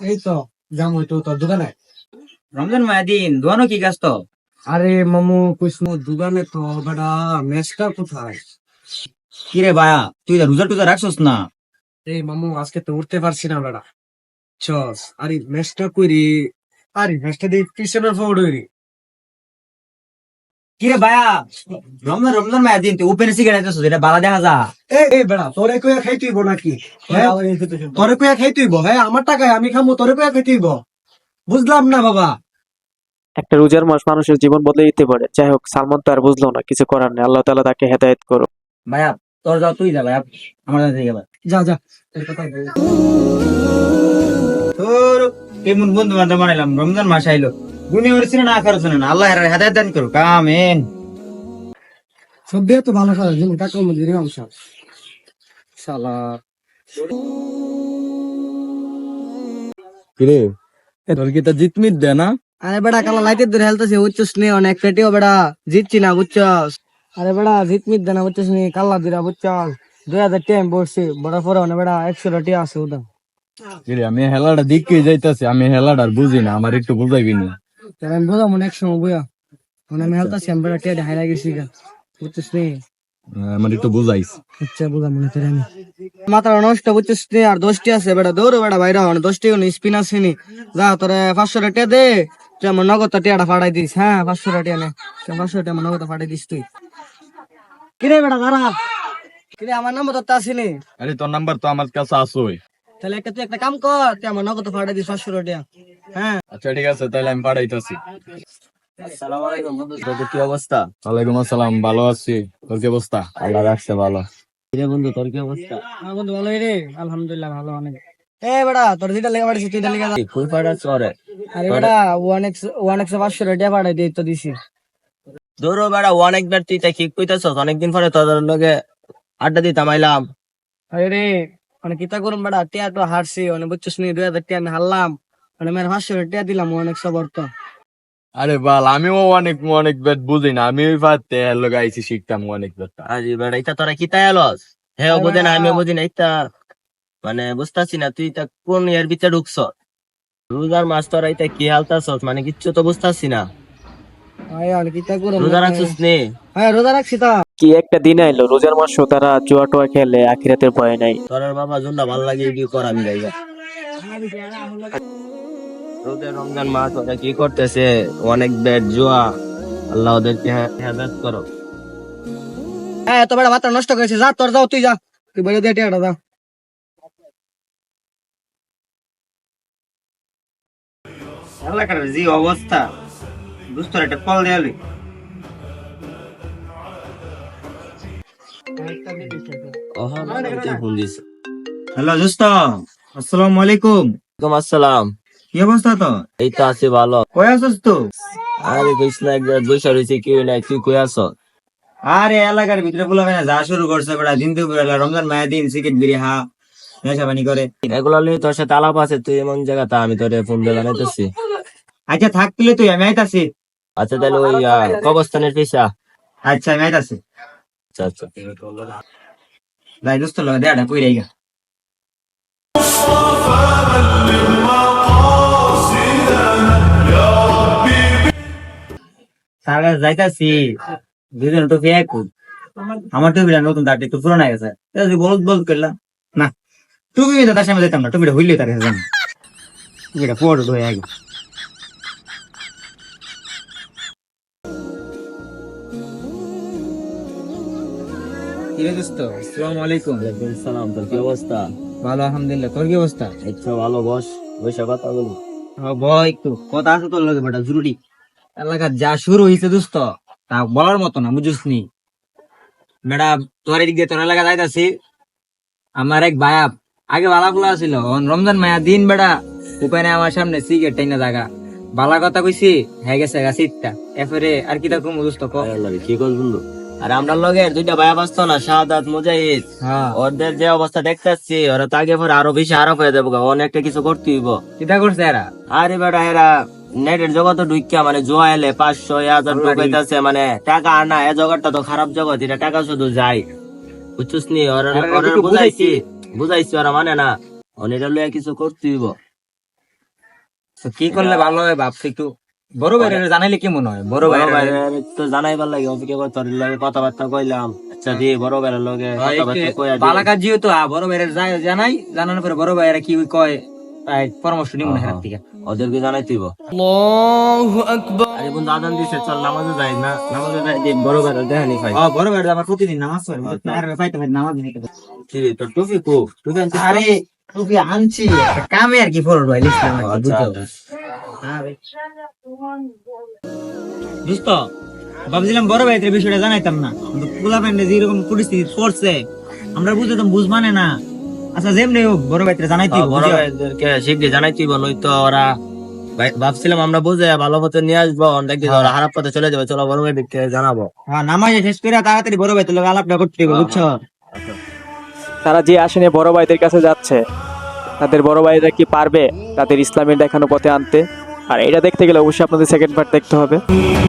এই তো হইতো তোর দোকানে রমজান মায়াদিন দোয়ানো কি গাছ তো আরে মামু কুসমু দোকানে তো বেটা মেসটা কোথায়? কিরে বায়া তুই রোজা টুজা রাখছস না? এই মামু আজকে তো উঠতে পারছি না বেটা। চস আরে মেসটা কইরি আরে মেসটা দিয়ে পিছনের ফোড় কিরে বায়া রমজান রমজান মায়াদিন তুই ওপেন সিগারেট আইতেছস এটা বালা দেখা যা এই এই বেটা তোরে কইয়া খাই তুইব নাকি হ্যাঁ? তোরে কইয়া খাই তুইব হ্যাঁ আমার টাকায় আমি খামো তোরে কইয়া খাই তুইব বুঝলাম না বাবা। একটা রোজার মাস মানুষের জীবন বদলে দিতে পারে। যাই হোক সালমান তো আর বুঝলো না কিছু করার নেই। আল্লাহ তাআলা তাকে হেদায়েত করো ভাইয়া তোর যাও তুই যা ভাইয়া। আমার গেল। যা যা। তোর তোর কেমন বন্ধু বান্ধব বানাইলাম রমজান মাস আইলো। গুনি হরিছিল না আকার না আল্লাহ এর হেদায়েত দান করুক আমিন। সব দিয়ে তো ভালো খারাপ যেমন টাকার মধ্যে নিলাম শালা কিরে? তোর কি তা জিতমিত দে না? আরে বেটা কালা লাইটের ধরে হেলতেছে বুঝছস নি অনেক পেটিও বেটা জিতছি না বুঝছস। আরে বেটা জিতমিত দে না বুঝছস নি কাল্লা দিরা বুঝছস। দুই হাজার টাইম বসছি বড় পরে অনেক বেটা একশো টাকা আছে ওটা কিরে আমি হেলাটা দিকে যাইতাছি আমি হেলাটা আর বুঝি না আমার একটু বুঝাইবি না। আমি মনে একসময় বইয়া। মানে আমি হেলতেছি আমি বেটা টিয়া হাইরা গেছি গা। বুঝছস নি আমার একটু বুঝাইস। আচ্ছা বোঝা মনে তোর আমি। মাত্র নষ্ট বুঝছিস নি আর দশটি আছে বেটা দৌড়ো বেটা বাইরে মানে দশটি স্পিন আছে নি। যা তোরে পাঁচশো টাকা দে। তুই আমার নগদ টিয়াটা ফাটাই দিস হ্যাঁ পাঁচশো টাকা নে। পাঁচশো টাকা আমার নগদ ফাটাই দিস তুই। কিরে বেটা দাঁড়া। কিরে আমার নাম্বার তো আসেনি আরে তোর নাম্বার তো আমার কাছে আসোই তাহলে একটা তুই একটা কাম কর তুই আমার নগদ ফাটাই দিস পাঁচশো টাকা হ্যাঁ। আচ্ছা ঠিক আছে তাহলে আমি পাঠাইতাছি। আসসালামু আলাইকুম বন্ধু তোর কি অবস্থা? ওয়ালাইকুম আসসালাম ভালো আছি। তোর কি অবস্থা? আল্লাহ রাখছে ভালো। কিরে বন্ধু তোর কি অবস্থা? আমার বন্ধু ভালোই রে। আলহামদুলিল্লাহ ভালো অনেক। এ বেটা তোর যেটা লেগে পাঠিয়েছি তুই লেগে কই পাড়া চরে আরে বেটা ওয়ান এক্স ওয়ান এক্স পাঁচশো টাকা ফাটাই দিয়ে তো দিছি। দৌড়ো বেড়া অনেকবার তুই তাই কি কইতাছস? অনেকদিন পরে তোদের লগে আড্ডা দিতাম আইলাম। আরে মানে কিতা করুম বেটা টিয়া তো হারছি মানে বুঝছিস নি দুই হাজার টিয়া হারলাম মানে মেরে পাঁচশো টিয়া দিলাম অনেক সবর তো। আরে বাল আমিও অনেক অনেক বেট বুঝি না আমি ওই লোক আইছি শিখতাম অনেক বেটটা আরে বেড়া ইতা তোরা কি তাই আলস? হে বুঝে না আমি বুঝি না ইতা মানে বুঝতাছি না তুই তা কোন ইয়ার ভিতরে ঢুকছ? রোজার মাস তোরা ইতা কি হালতাছস মানে কিচ্ছু তো বুঝতাছি না। কিতা রোজা রাখছিস নে? হ্যাঁ রোজা রাখছি তা। কি একটা দিন আইলো, রোজার মাস তারা জুয়া টুয়া খেলে, আখিরাতের ভয় নাই। তোর বাবা জুনটা ভালো লাগে কি কর আমি গাইবা রোজার রমজান মাস, ওরা কি করতেছে? অনেক বেড জুয়া। আল্লাহ ওদেরকে হেদায়েত করো হ্যাঁ তো বেটা মাথা নষ্ট করেছে, যা, তোর যাও, তুই যা। তুই বলে দিয়ে টিয়াটা, যা। এলাকার যে অবস্থা। দুস্তর একটা কল দেয়ালি হ্যালো দোস্ত আসসালামু আলাইকুম। ওয়ালাইকুম আসসালাম। কি অবস্থা তো এই তো আছি ভালো। কই আছস তো? আরে কইস না একবার বৈশা রইছে নাই তুই কই আছ? আরে এলাকার ভিতরে বলা হয় না যা শুরু করছে বেড়া দিন রমজান মায়া দিন সিগারেট বিড়ি হা করে। এগুলো নিয়ে তোর সাথে আলাপ আছে তুই এমন জায়গাতে আমি তোরে ফোন দিয়ে জানাইতেছি। আচ্ছা থাকলে তুই আমি আইতাছি। আচ্ছা তাহলে ওই আহ, কবরস্থানের পেশা। আচ্ছা আমি আইতাছি। আচ্ছা আচ্ছা। যাই দোস্ত, লগে দেয়াটা কই রাইগা যাইতাছি। দুজন টুপি এক আমার টুপিটা নতুন দাঁড়ি একটু পুরোনো হয়ে গেছে। বলদ না, টুপি তার সামনে যেতাম না। টুপিটা হইলে তার যাম টুপিটা পড়ো কিরে দোস্ত? আসসালামু আলাইকুম সালাম তোর কি অবস্থা? ভালো আলহামদুলিল্লাহ। তোর কি অবস্থা? আচ্ছা ভালো বস। বসে কথা বলি। ভয় একটু। কথা আছে তোর লগে বেটা জরুরি। এলাকার যা শুরু হয়েছে দোস্ত তা বলার মতো না বুঝিস নি ম্যাডাম তোর এদিকে তোর এলাকা যাইতাছি। আমার এক ভায়া আগে বালা ফুলা ছিল রমজান মায়া দিন বেড়া উপায় নাই আমার সামনে সিগারেট টাইনা জায়গা বালা কথা কইছি হ্যাঁ গেছে গা এরপরে আর কি তা কম দোস্ত ক? কি কর বন্ধু আর আমরা লগে দুইটা ভাই বাঁচত না শাহাদাত মুজাহিদ। হ্যাঁ। ওদের যে অবস্থা দেখতেছি ওরা তো আগে পরে আরও বেশি আরও হয়ে যাব অনেকটা কিছু করতে হইব। কিতা করছে এরা? আরে বেটা এরা নেটের জগৎ ঢুকিয়া মানে জোয়া এলে পাঁচশো হাজার ঢুকাইতেছে মানে টাকা আনা এ জগৎটা তো খারাপ জগৎ এটা টাকা শুধু যায়। বুঝছিস নি? ওরা বুঝাইছি। বুঝাইছি ওরা মানে না। অনেকটা লইয়া কিছু করতে হইব। তো কি করলে ভালো হয় ভাবছি একটু? বড় ভাই জানাইলে কেমন হয়? বড় ভাই ভাইয়ের তো জানাইবার লাগে অফিকে তোর লগে কথাবার্তা কইলাম। আচ্ছা দি বড় ভাইয়ের লগে কথাবার্তা কইয়া দি। বালা কাজ যেহেতু আ, বড় ভাইয়ের জানাই জানানোর পরে বড় ভাইয়েরা কি কয় তাই পরামর্শ নিব না হ্যাঁ, হেরার থেকে। ওদেরকে জানাই তুইব আরে বন্ধু আদান দিছে চল নামাজে যাই না নামাজে যাই দি বড় ভাইয়ের দেখানি খাই। ও বড় ভাইয়ের আমার প্রতিদিন নামাজ পড়ে আর পাইতে পারি নামাজ নিতে কি রে, তোর টুপি কো? টুপি আনছিস তো? আরে টুপি আনছি কামে আর কি ফরল ভাই লিখলাম আচ্ছা, বুঝছ? হ্যাঁ ভাই দোস্ত ভাবছিলাম বড় ভাইদের বিষয়টা জানাইতাম না। কিন্তু পোলা প্যান্ডে যেরকম পরিস্থিতি পড়ছে আমরা বুঝতাম বুঝ মানে না। আচ্ছা যেমনি হোক বড় জানাইতে আহ, বড় ভাইদেরকে শিগগির নয়তো ওরা ভাবছিলাম আমরা বুঝে ভালো মতো নিয়ে আসব দেখি ওরা খারাপ পথে চলে যাবে চলো বড় ভাইদেরকে জানাব। হ্যাঁ নামাজ শেষ করে তাড়াতাড়ি বড় ভাই তোর আলাপটা করতে হবে বুঝছ? তারা যে আসেনি বড় ভাইদের কাছে যাচ্ছে তাদের বড় ভাইরা কি পারবে তাদের ইসলামের দেখানো পথে আনতে? আর এটা দেখতে গেলে অবশ্যই আপনাদের সেকেন্ড পার্ট দেখতে হবে।